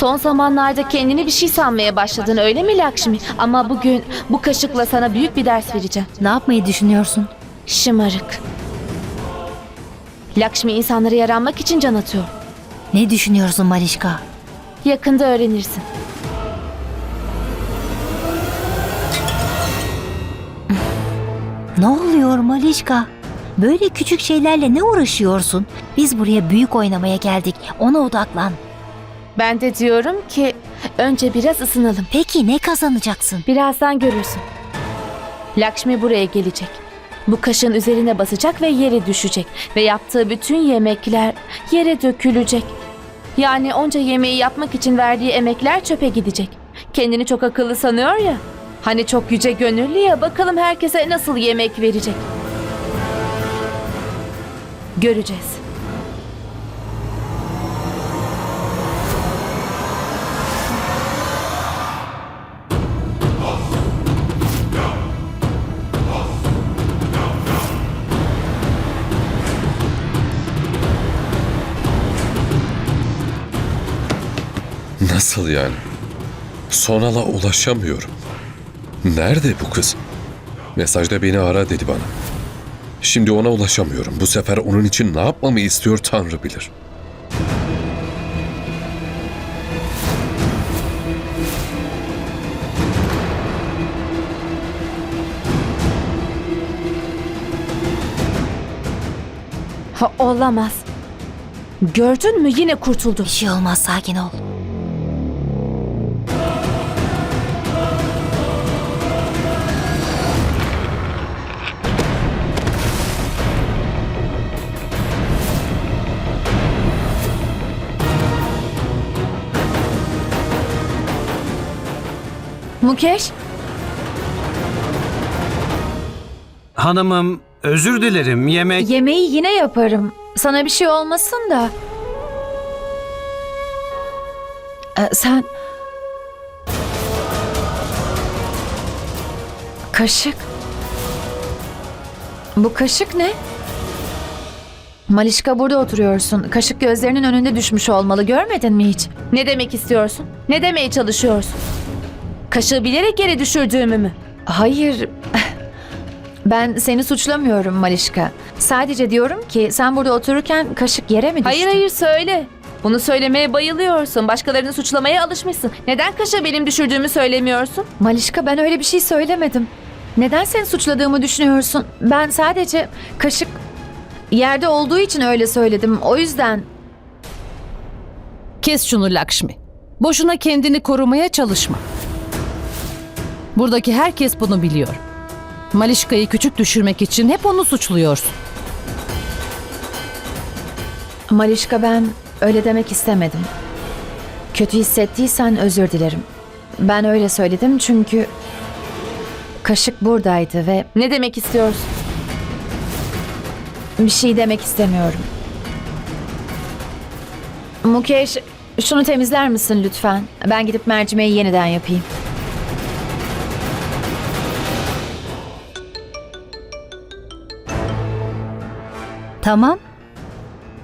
Son zamanlarda kendini bir şey sanmaya başladın öyle mi Lakşmi? Ama bugün bu kaşıkla sana büyük bir ders vereceğim. Ne yapmayı düşünüyorsun? Şımarık. Lakşmi insanlara yaranmak için can atıyor. Ne düşünüyorsun Malişka? Yakında öğrenirsin. Ne oluyor Malişka? Böyle küçük şeylerle ne uğraşıyorsun? Biz buraya büyük oynamaya geldik. Ona odaklan. Ben de diyorum ki önce biraz ısınalım. Peki ne kazanacaksın? Birazdan görürsün. Lakşmi buraya gelecek. Bu kaşın üzerine basacak ve yere düşecek. Ve yaptığı bütün yemekler yere dökülecek. Yani onca yemeği yapmak için verdiği emekler çöpe gidecek. Kendini çok akıllı sanıyor ya. Hani çok yüce gönüllü ya bakalım herkese nasıl yemek verecek. Göreceğiz. Nasıl yani? Sonal'a ulaşamıyorum. Nerede bu kız? Mesajda beni ara dedi bana. Şimdi ona ulaşamıyorum. Bu sefer onun için ne yapmamı istiyor Tanrı bilir. Ha, olamaz. Gördün mü yine kurtuldu. Bir şey olmaz sakin ol. Mukesh Hanımım özür dilerim yemek... Yemeği yine yaparım. Sana bir şey olmasın da. Ee, sen... Kaşık. Bu kaşık ne? Malişka burada oturuyorsun. Kaşık gözlerinin önünde düşmüş olmalı. Görmedin mi hiç? ne demek istiyorsun? Ne demeye çalışıyorsun? Kaşığı bilerek yere düşürdüğümü mü? Hayır. Ben seni suçlamıyorum Malişka. Sadece diyorum ki sen burada otururken kaşık yere mi düştü? Hayır hayır söyle. Bunu söylemeye bayılıyorsun. Başkalarını suçlamaya alışmışsın. Neden kaşığı benim düşürdüğümü söylemiyorsun? Malişka ben öyle bir şey söylemedim. Neden seni suçladığımı düşünüyorsun? Ben sadece kaşık yerde olduğu için öyle söyledim. O yüzden Kes şunu Lakşmi. Boşuna kendini korumaya çalışma. Buradaki herkes bunu biliyor. Malişka'yı küçük düşürmek için hep onu suçluyorsun. Malişka ben öyle demek istemedim. Kötü hissettiysen özür dilerim. Ben öyle söyledim çünkü kaşık buradaydı ve Ne demek istiyorsun? bir şey demek istemiyorum. Mukesh şunu temizler misin lütfen? Ben gidip mercimeği yeniden yapayım. Tamam.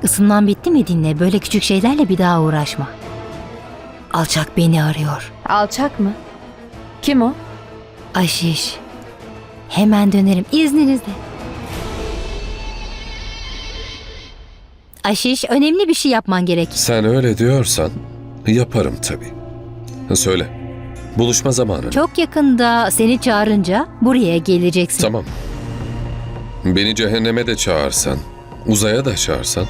Isınman bitti mi dinle. Böyle küçük şeylerle bir daha uğraşma. Alçak beni arıyor. Alçak mı? Kim o? Aşiş. Hemen dönerim izninizle. Aşiş önemli bir şey yapman gerek. Sen öyle diyorsan yaparım tabii. Söyle. Buluşma zamanı. Çok yakında seni çağırınca buraya geleceksin. Tamam. Beni cehenneme de çağırsan, uzaya da çağırsan,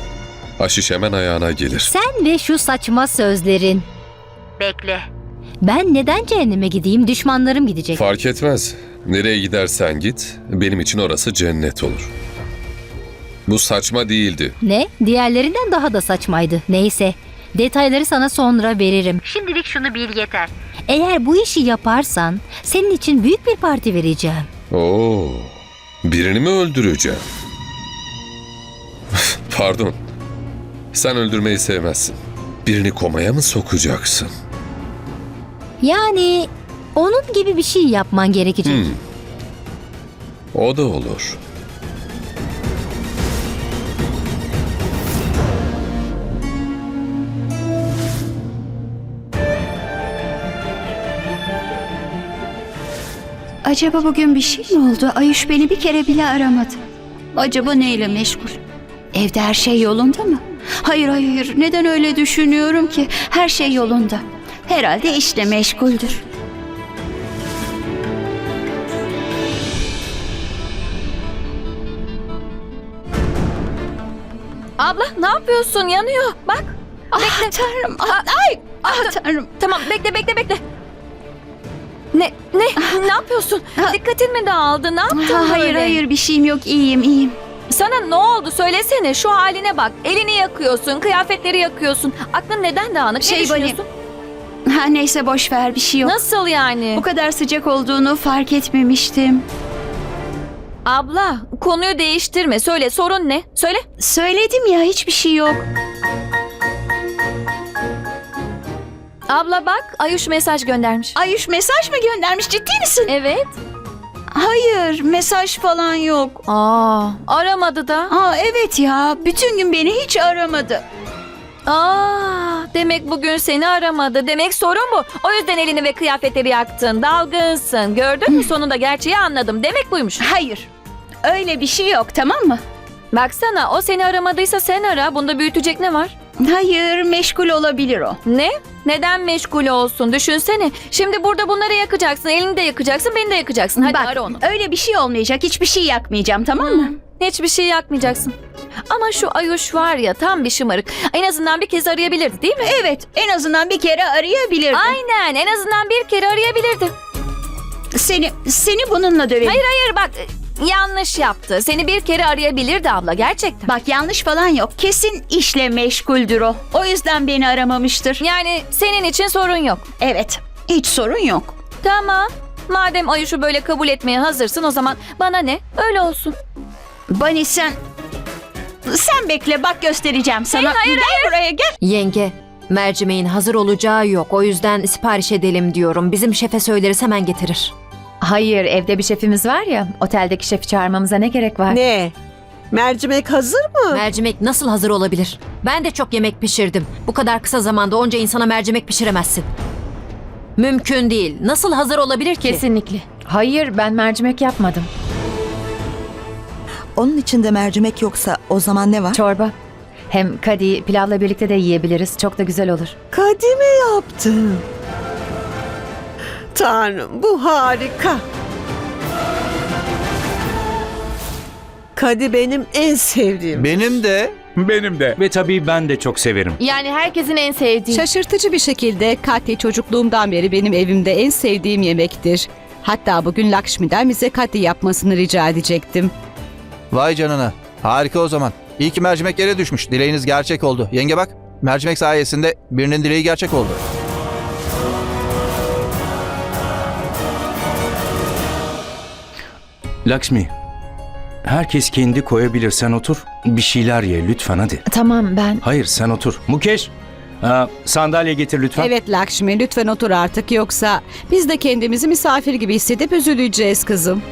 aşiş hemen ayağına gelir. Sen ve şu saçma sözlerin. Bekle. Ben neden cehenneme gideyim? Düşmanlarım gidecek. Fark etmez. Nereye gidersen git, benim için orası cennet olur. Bu saçma değildi. ne? Diğerlerinden daha da saçmaydı. Neyse. Detayları sana sonra veririm. Şimdilik şunu bil yeter. Eğer bu işi yaparsan senin için büyük bir parti vereceğim. Oo, birini mi öldüreceğim? Pardon. Sen öldürmeyi sevmezsin. Birini komaya mı sokacaksın? Yani onun gibi bir şey yapman gerekecek. Hmm. O da olur. Acaba bugün bir şey mi oldu? Ayuş beni bir kere bile aramadı. Acaba neyle meşgul? Evde her şey yolunda mı? Hayır hayır neden öyle düşünüyorum ki? Her şey yolunda. Herhalde işle meşguldür. Abla ne yapıyorsun? Yanıyor. Bak. Ah tanrım. Ah, ay, ah tanrım. Tamam bekle bekle bekle. Ne ne ne yapıyorsun? Dikkatin mi dağıldı? Ne yaptın Ah, hayır böyle? hayır bir şeyim yok iyiyim iyiyim. Sana ne oldu? Söylesene. Şu haline bak. Elini yakıyorsun, kıyafetleri yakıyorsun. Aklın neden dağınık? Şey, ne düşünüyorsun? Ha, neyse boş ver bir şey yok. Nasıl yani? Bu kadar sıcak olduğunu fark etmemiştim. Abla, konuyu değiştirme. Söyle, sorun ne? Söyle. Söyledim ya hiçbir şey yok. Abla bak, Ayuş mesaj göndermiş. Ayuş mesaj mı göndermiş ciddi misin? Evet. Hayır mesaj falan yok. Aa, aramadı da. Aa evet ya bütün gün beni hiç aramadı. Aa, demek bugün seni aramadı. Demek sorun bu. O yüzden elini ve kıyafetleri yaktın. Dalgınsın. Gördün mü? Sonunda gerçeği anladım. Demek buymuş. Hayır öyle bir şey yok tamam mı? Baksana, o seni aramadıysa sen ara. Bunda büyütecek ne var? Hayır meşgul olabilir o. Ne? Neden meşgul olsun? Düşünsene. Şimdi burada bunları yakacaksın. Elini de yakacaksın, beni de yakacaksın. Hadi Bak ara onu. öyle bir şey olmayacak hiçbir şey yakmayacağım tamam mı? Hiçbir şey yakmayacaksın. Ama şu Ayuş var ya tam bir şımarık. En azından bir kez arayabilirdi değil mi? Evet en azından bir kere arayabilirdim. Aynen en azından bir kere arayabilirdi. Seni seni bununla döverim. Hayır hayır bak yanlış yaptı. Seni bir kere arayabilirdi abla gerçekten. Bak yanlış falan yok. Kesin işle meşguldür o. O yüzden beni aramamıştır. Yani senin için sorun yok. Evet hiç sorun yok. Tamam. Madem Ayuş'u böyle kabul etmeye hazırsın o zaman bana ne? Öyle olsun. Bani sen... Sen bekle bak göstereceğim sana. hayır, gel buraya gel. Yenge, mercimeğin hazır olacağı yok. O yüzden sipariş edelim diyorum. Bizim şefe söyleriz hemen getirir. Hayır evde bir şefimiz var ya oteldeki şefi çağırmamıza ne gerek var? Ne? Mercimek hazır mı? Mercimek nasıl hazır olabilir? Ben de çok yemek pişirdim. Bu kadar kısa zamanda onca insana mercimek pişiremezsin. Mümkün değil. Nasıl hazır olabilir ki? Kesinlikle. Hayır ben mercimek yapmadım. Onun içinde mercimek yoksa o zaman ne var? Çorba. Hem kadi pilavla birlikte de yiyebiliriz. Çok da güzel olur. Kadime yaptın. Tanrım bu harika. Kadi benim en sevdiğim. Benim de Benim de. Ve tabii ben de çok severim. Yani herkesin en sevdiği. Şaşırtıcı bir şekilde kati çocukluğumdan beri benim evimde en sevdiğim yemektir. Hatta bugün Lakshmi'den bize kati yapmasını rica edecektim. vay canına. Harika o zaman. İyi ki mercimek yere düşmüş. Dileğiniz gerçek oldu. Yenge bak. Mercimek sayesinde birinin dileği gerçek oldu. Lakshmi, herkes kendi koyabilir. Sen otur. Bir şeyler ye lütfen hadi. Tamam ben Hayır sen otur. Mukesh, aa, sandalye getir lütfen. Evet Lakshmi lütfen otur artık yoksa biz de kendimizi misafir gibi hissedip üzüleceğiz kızım.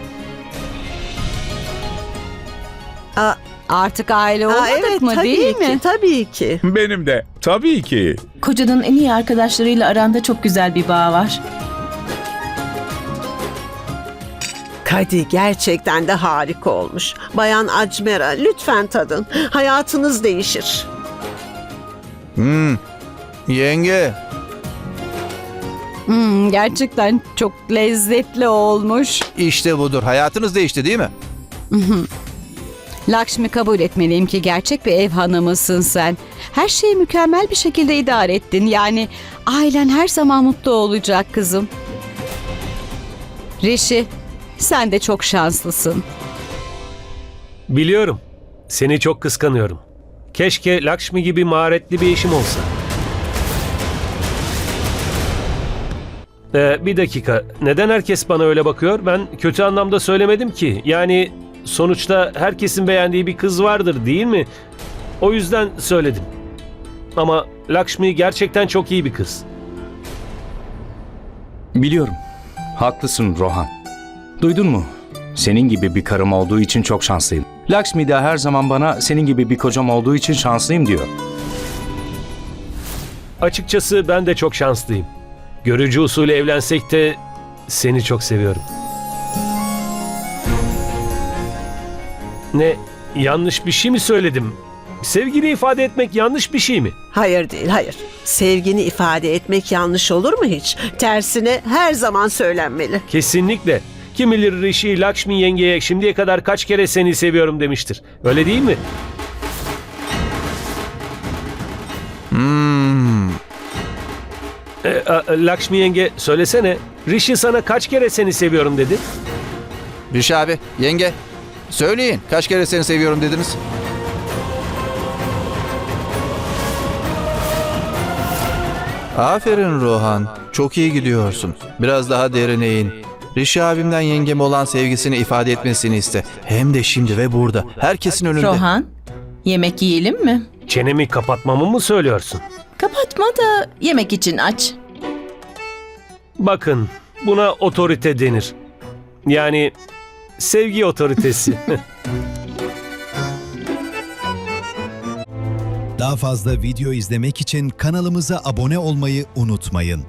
Aa, Artık aile aa, olmadık evet mı tabii değil ki, mi? tabii ki. Benim de. Tabii ki. Kocanın en iyi arkadaşlarıyla aranda çok güzel bir bağ var. Kadi gerçekten de harika olmuş. Bayan Acmera lütfen tadın. Hayatınız değişir. Hmm. Yenge. Hmm, gerçekten çok lezzetli olmuş. işte budur. Hayatınız değişti değil mi? Lakshmi kabul etmeliyim ki gerçek bir ev hanımısın sen. Her şeyi mükemmel bir şekilde idare ettin. Yani ailen her zaman mutlu olacak kızım. Rishi, sen de çok şanslısın. Biliyorum. Seni çok kıskanıyorum. Keşke Lakshmi gibi maharetli bir eşim olsa. Ee, bir dakika. Neden herkes bana öyle bakıyor? Ben kötü anlamda söylemedim ki. Yani sonuçta herkesin beğendiği bir kız vardır değil mi? O yüzden söyledim. Ama Lakshmi gerçekten çok iyi bir kız. Biliyorum. Haklısın Rohan. Duydun mu? Senin gibi bir karım olduğu için çok şanslıyım. Lakshmi de her zaman bana senin gibi bir kocam olduğu için şanslıyım diyor. Açıkçası ben de çok şanslıyım. Görücü usulü evlensek de seni çok seviyorum. Ne? Yanlış bir şey mi söyledim? Sevgini ifade etmek yanlış bir şey mi? Hayır değil, hayır. Sevgini ifade etmek yanlış olur mu hiç? Tersine her zaman söylenmeli. Kesinlikle. Kim bilir Rishi Lakshmi yengeye şimdiye kadar kaç kere seni seviyorum demiştir. Öyle değil mi? Hmm. E, a- Lakshmi yenge söylesene. Rishi sana kaç kere seni seviyorum dedi? Rişi abi, yenge. Söyleyin kaç kere seni seviyorum dediniz? Aferin Rohan. Çok iyi gidiyorsun. Biraz daha derine in. Rişi abimden yengem olan sevgisini ifade etmesini iste. Hem de şimdi ve burada. Herkesin önünde. Rohan, yemek yiyelim mi? Çenemi kapatmamı mı söylüyorsun? Kapatma da yemek için aç. Bakın buna otorite denir. Yani sevgi otoritesi. Daha fazla video izlemek için kanalımıza abone olmayı unutmayın.